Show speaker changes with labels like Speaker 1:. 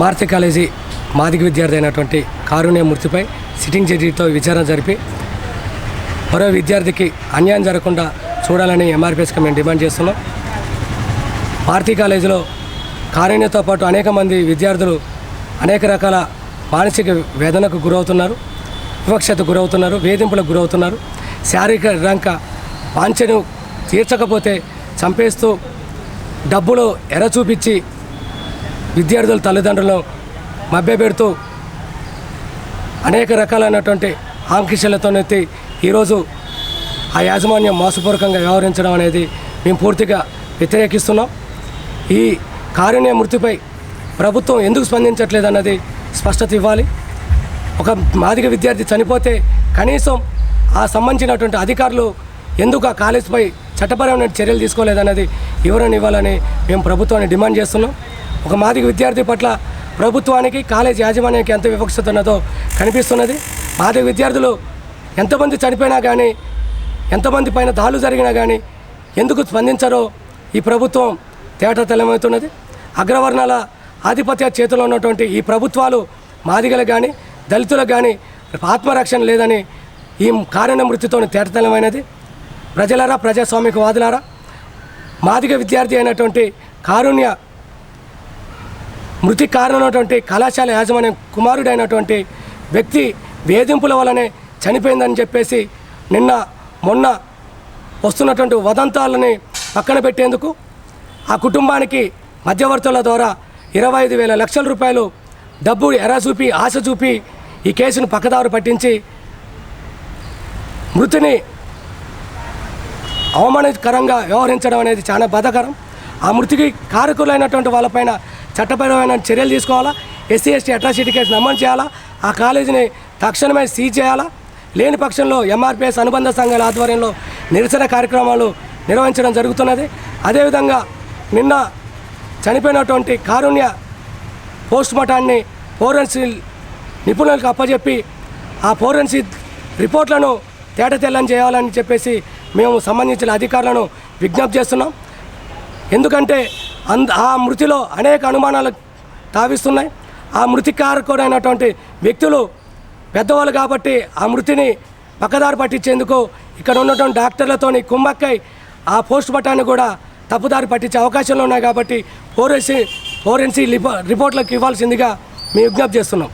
Speaker 1: Maruti college మాదిక విద్యార్థి అయినటువంటి కారుణ్య మృతిపై సిట్టింగ్ జడ్జితో విచారణ జరిపి మరో విద్యార్థికి అన్యాయం జరగకుండా చూడాలని ఎంఆర్పిఎస్కి మేము డిమాండ్ చేస్తున్నాం. మారుతి కాలేజీలో కారుణ్యతో పాటు అనేక మంది విద్యార్థులు అనేక రకాల మానసిక వేదనకు గురవుతున్నారు వివక్షతకు గురవుతున్నారు వేధింపులకు గురవుతున్నారు. శారీరక వాంఛను తీర్చకపోతే చంపేస్తూ డబ్బులు ఎర చూపించి విద్యార్థుల తల్లిదండ్రులను మభ్యపెడుతూ అనేక రకాలైనటువంటి ఆంక్షలతోనెత్తి ఈరోజు ఆ యాజమాన్యం మోసపూర్వకంగా వ్యవహరించడం అనేది మేము పూర్తిగా వ్యతిరేకిస్తున్నాం. ఈ కారుణ్య మృతిపై ప్రభుత్వం ఎందుకు స్పందించట్లేదు అన్నది స్పష్టత ఇవ్వాలి. ఒక మాదిగ విద్యార్థి చనిపోతే కనీసం ఆ సంబంధించినటువంటి అధికారులు ఎందుకు ఆ కాలేజీపై చట్టపరమైన చర్యలు తీసుకోలేదన్నది వివరణ ఇవ్వాలని మేము ప్రభుత్వాన్ని డిమాండ్ చేస్తున్నాం. ఒక మాదిగ విద్యార్థి పట్ల ప్రభుత్వానికి కాలేజ్ యాజమాన్యానికి ఎంత వివక్షత ఉన్నదో కనిపిస్తున్నది. మాదిగ విద్యార్థులు ఎంతమంది చనిపోయినా కానీ ఎంతమంది పైన దాడులు జరిగినా కానీ ఎందుకు స్పందించరో ఈ ప్రభుత్వం తేట తెల్లమవుతున్నది అగ్రవర్ణాల ఆధిపత్య చేతిలో ఉన్నటువంటి ఈ ప్రభుత్వాలు మాదిగలకు కానీ దళితులకు కానీ ఆత్మరక్షణ లేదని ఈ కారణ మృతితో తేటతలమైనది ప్రజలారా ప్రజాస్వామిక వాదులారా మాదిగ విద్యార్థి అయినటువంటి కారుణ్య మృతి కారణమైనటువంటి కళాశాల యాజమాన్యం కుమారుడైనటువంటి వ్యక్తి వేధింపుల వల్లనే చనిపోయిందని చెప్పేసి నిన్న మొన్న వస్తున్నటువంటి వదంతాలని పక్కన పెట్టేందుకు ఆ కుటుంబానికి మధ్యవర్తుల ద్వారా ఇరవై ఐదు వేల లక్షల రూపాయలు డబ్బు ఎరచూపి ఆశ చూపి ఈ కేసును పక్కదారు పట్టించి మృతిని అవమానకరంగా వ్యవహరించడం అనేది చాలా బాధాకరం. ఆ మృతికి కారకులైనటువంటి వాళ్ళపైన చట్టపరమైన చర్యలు తీసుకోవాలా? ఎస్సీ ఎస్టీ అట్రాసిటీ కేసు నమోదు చేయాలా? ఆ కాలేజీని తక్షణమే సీజ్ చేయాలా? లేని పక్షంలో ఎంఆర్పిఎస్ అనుబంధ సంఘాల ఆధ్వర్యంలో నిరసన కార్యక్రమాలు నిర్వహించడం జరుగుతున్నది. అదేవిధంగా నిన్న చనిపోయినటువంటి కారుణ్య పోస్ట్ మార్టాన్ని ఫోరెన్సిక్ నిపుణులకు అప్పజెప్పి ఆ ఫోరెన్సిక్ రిపోర్ట్లను తేట తెల్లని చేయాలని చెప్పేసి మేము సంబంధించిన అధికారులను విజ్ఞప్తి చేస్తున్నాం. ఎందుకంటే అంద ఆ మృతిలో అనేక అనుమానాలు తావిస్తున్నాయి ఆ మృతి కారకుడైనటువంటి వ్యక్తులు పెద్దవాళ్ళు కాబట్టి ఆ మృతిని పక్కదారి పట్టించేందుకు ఇక్కడ ఉన్నటువంటి డాక్టర్లతోని కుమ్మక్కై ఆ పోస్ట్ మార్టాన్ని కూడా తప్పుదారి పట్టించే అవకాశాలు ఉన్నాయి కాబట్టి ఫోరెన్సీ ఫోరెన్సి రిపోర్ట్లకు ఇవ్వాల్సిందిగా మేము విజ్ఞప్తి చేస్తున్నాం.